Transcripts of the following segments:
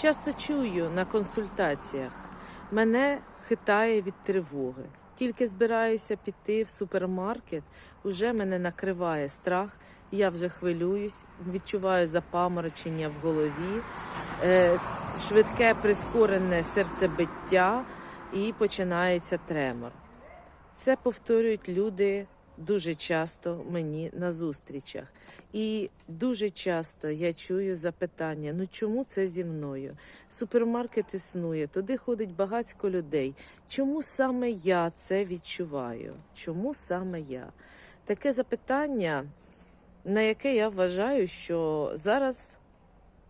Часто чую на консультаціях, мене хитає від тривоги. Тільки збираюся піти в супермаркет, уже мене накриває страх, я вже хвилююсь, відчуваю запаморочення в голові, е, швидке прискорене серцебиття і починається тремор. Це повторюють люди дуже часто мені на зустрічах. І дуже часто я чую запитання: ну чому це зі мною? Супермаркет існує, туди ходить багатько людей. Чому саме я це відчуваю? Чому саме я? Таке запитання, на яке я вважаю, що зараз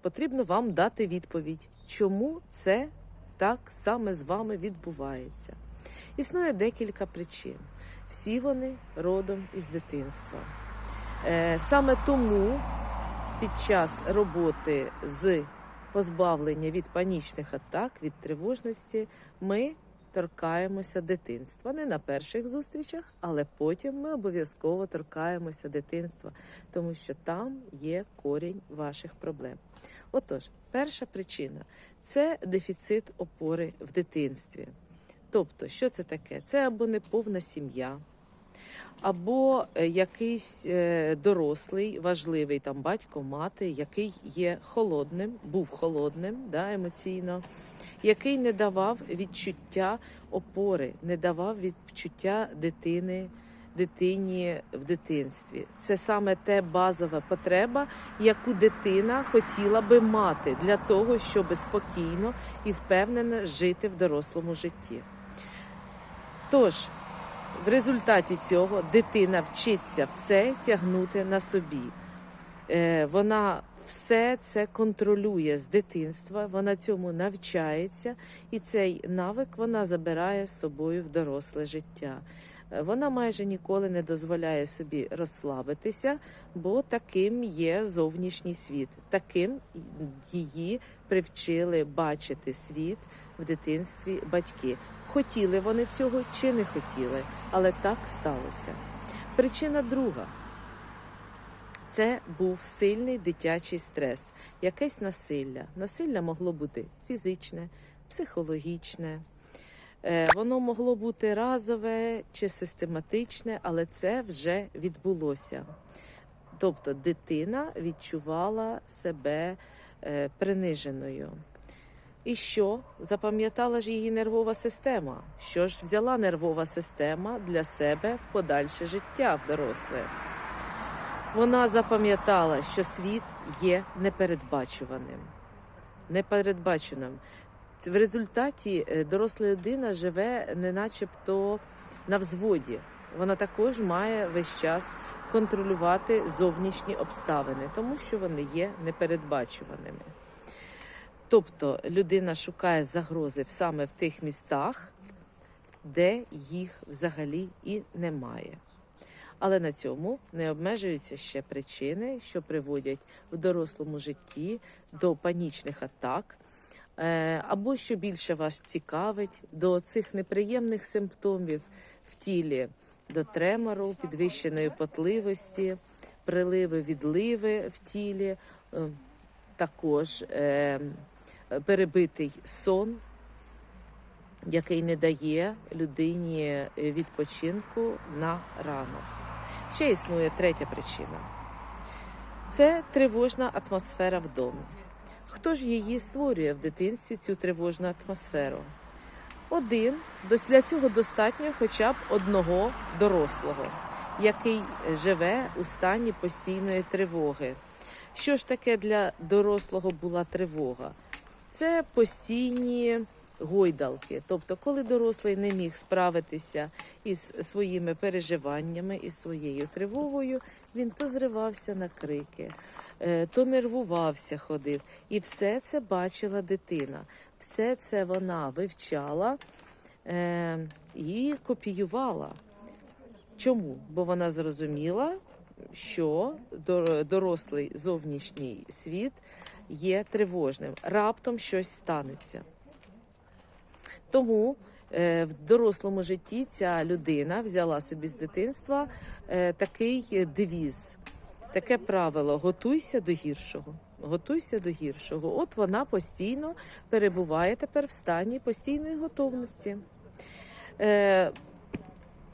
потрібно вам дати відповідь, чому це так саме з вами відбувається. Існує декілька причин. Всі вони родом із дитинства. Е, Саме тому під час роботи з позбавлення від панічних атак, від тривожності, ми торкаємося дитинства. Не на перших зустрічах, але потім ми обов'язково торкаємося дитинства, тому що там є корінь ваших проблем. Отож, перша причина це дефіцит опори в дитинстві. Тобто, що це таке? Це або неповна сім'я, або е, якийсь е, дорослий, важливий там батько, мати, який є холодним, був холодним да, емоційно, який не давав відчуття опори, не давав відчуття дитини. Дитині в дитинстві це саме те базова потреба, яку дитина хотіла би мати для того, щоб спокійно і впевнено жити в дорослому житті. Тож, в результаті цього дитина вчиться все тягнути на собі. Е, Вона все це контролює з дитинства, вона цьому навчається, і цей навик вона забирає з собою в доросле життя. Е, Вона майже ніколи не дозволяє собі розслабитися, бо таким є зовнішній світ. Таким її привчили бачити світ в дитинстві батьки. Хотіли вони цього чи не хотіли, але так сталося. Причина друга це був сильний дитячий стрес, якесь насилля. Насилля могло бути фізичне, психологічне. Е, Воно могло бути разове чи систематичне, але це вже відбулося. Тобто дитина відчувала себе е, приниженою. І що? Запам'ятала ж її нервова система. Що ж взяла нервова система для себе в подальше життя в доросле? Вона запам'ятала, що світ є непередбачуваним. Непередбаченим. В результаті е, доросла людина живе не начебто на взводі. Вона також має весь час контролювати зовнішні обставини, тому що вони є непередбачуваними. Тобто людина шукає загрози саме в тих містах, де їх взагалі і немає. Але на цьому не обмежуються ще причини, що приводять в дорослому житті до панічних атак, е, або що більше вас цікавить, до цих неприємних симптомів в тілі, до тремору, підвищеної потливості, приливи, відливи в тілі, е, також е, перебитий сон, який не дає людині відпочинку на ранок. Ще існує третя причина це тривожна атмосфера вдома. Хто ж її створює в дитинстві, цю тривожну атмосферу? Один для цього достатньо хоча б одного дорослого, який живе у стані постійної тривоги. Що ж таке для дорослого була тривога? Це постійні гойдалки. Тобто, коли дорослий не міг справитися із своїми переживаннями, із своєю тривогою, він то зривався на крики, е, то нервувався, ходив. І все це бачила дитина. Все це вона вивчала е, і копіювала. Чому? Бо вона зрозуміла, що дор- дорослий зовнішній світ є тривожним. Раптом щось станеться. Тому е, в дорослому житті ця людина взяла собі з дитинства е, такий девіз, таке правило: готуйся до гіршого. готуйся до гіршого. От вона постійно перебуває тепер в стані постійної готовності. Е,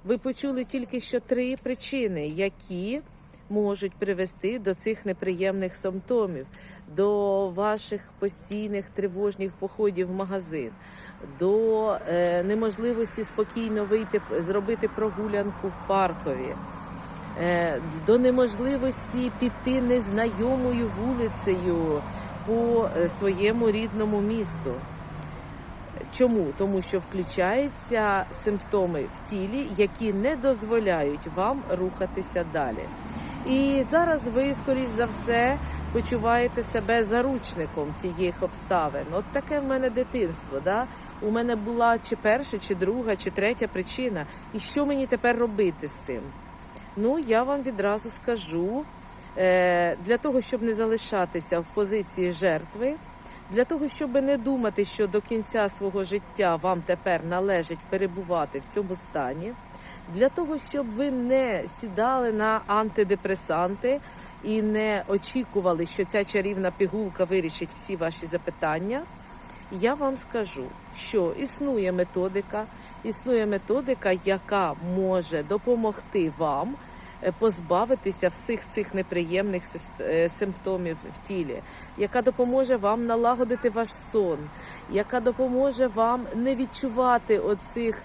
ви почули тільки що три причини, які можуть привести до цих неприємних симптомів, до ваших постійних тривожних походів в магазин, до е, неможливості спокійно вийти зробити прогулянку в паркові. Е, до неможливості піти незнайомою вулицею по е, своєму рідному місту. Чому? Тому що включаються симптоми в тілі, які не дозволяють вам рухатися далі. І зараз ви, скоріш за все, почуваєте себе заручником цієї обставин. От таке в мене дитинство. Да? У мене була чи перша, чи друга, чи третя причина. І що мені тепер робити з цим? Ну, я вам відразу скажу, е, для того, щоб не залишатися в позиції жертви, для того, щоб не думати, що до кінця свого життя вам тепер належить перебувати в цьому стані, для того, щоб ви не сідали на антидепресанти і не очікували, що ця чарівна пігулка вирішить всі ваші запитання. Я вам скажу, що існує методика, існує методика, яка може допомогти вам е, позбавитися всіх цих неприємних е, симптомів в тілі, яка допоможе вам налагодити ваш сон, яка допоможе вам не відчувати оцих